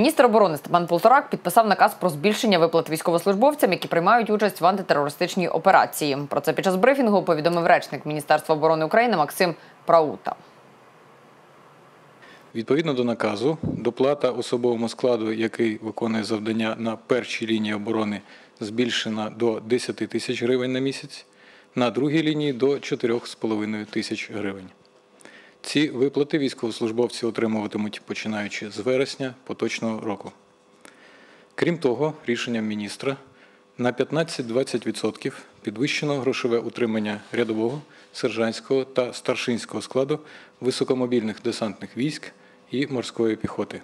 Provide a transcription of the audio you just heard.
Міністр оборони Степан Полторак підписав наказ про збільшення виплат військовослужбовцям, які приймають участь в антитерористичній операції. Про це під час брифінгу повідомив речник Міністерства оборони України Максим Праута. Відповідно до наказу, доплата особовому складу, який виконує завдання на першій лінії оборони, збільшена до 10 тисяч гривень на місяць, на другій лінії до 4,5 тисяч гривень. Ці виплати військовослужбовці отримуватимуть починаючи з вересня поточного року. Крім того, рішенням міністра на 15-20% підвищено грошове утримання рядового, сержантського та старшинського складу високомобільних десантних військ і морської піхоти.